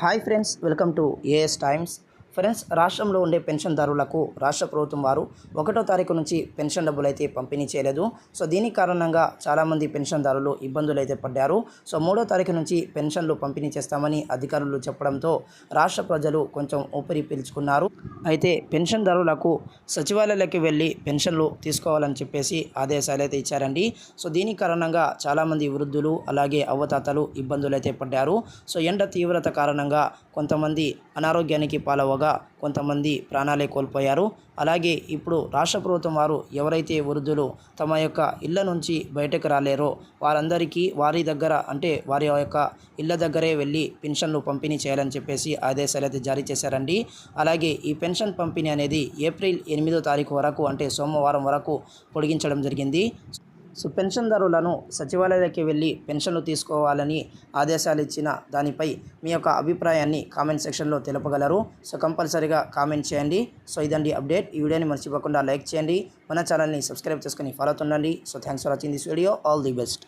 hi friends welcome to AS times friends రాష్ట్రంలో ఉండే పెన్షన్దారులకు రాష్ట్ర ప్రభుత్వం వారు ఒకటో తారీఖు నుంచి పెన్షన్ డబ్బులు అయితే పంపిణీ చేయలేదు. సో దీని కారణంగా చాలామంది పెన్షన్దారులు ఇబ్బందులు అయితే పడ్డారు. సో మూడో తారీఖు నుంచి పెన్షన్లు పంపిణీ చేస్తామని అధికారులు చెప్పడంతో రాష్ట్ర ప్రజలు కొంచెం ఊపిరి పీల్చుకున్నారు. అయితే పెన్షన్దారులకు సచివాలయాలకి వెళ్ళి పెన్షన్లు తీసుకోవాలని చెప్పేసి ఆదేశాలు అయితే ఇచ్చారండి. సో దీని కారణంగా చాలామంది వృద్ధులు అలాగే అవ్వతాతలు ఇబ్బందులు అయితే పడ్డారు. సో ఎండ తీవ్రత కారణంగా కొంతమంది అనారోగ్యానికి పాలవగా కొంతమంది ప్రాణాలే కోల్పోయారు. అలాగే ఇప్పుడు రాష్ట్ర ప్రభుత్వం వారు ఎవరైతే వృద్ధులు తమ యొక్క ఇళ్ళ నుంచి బయటకు రాలేరో వారందరికీ వారి దగ్గర అంటే వారి యొక్క ఇళ్ళ దగ్గరే వెళ్ళి పెన్షన్లు పంపిణీ చేయాలని చెప్పేసి ఆదేశాలు అయితే జారీ చేశారండి. అలాగే ఈ పెన్షన్ పంపిణీ అనేది ఏప్రిల్ ఎనిమిదో తారీఖు వరకు అంటే సోమవారం వరకు పొడిగించడం జరిగింది. సో పెన్షన్దారులను సచివాలయాలకి వెళ్ళి పెన్షన్లు తీసుకోవాలని ఆదేశాలు ఇచ్చిన దానిపై మీ యొక్క అభిప్రాయాన్ని కామెంట్ సెక్షన్లో తెలుపగలరు. సో కంపల్సరీగా కామెంట్ చేయండి. సో ఇదండి అప్డేట్. ఈ వీడియోని మర్చిపోకుండా లైక్ చేయండి. మన ఛానల్ని సబ్స్క్రైబ్ చేసుకుని follow అవుతుండండి. So thanks for watching this video. All the best.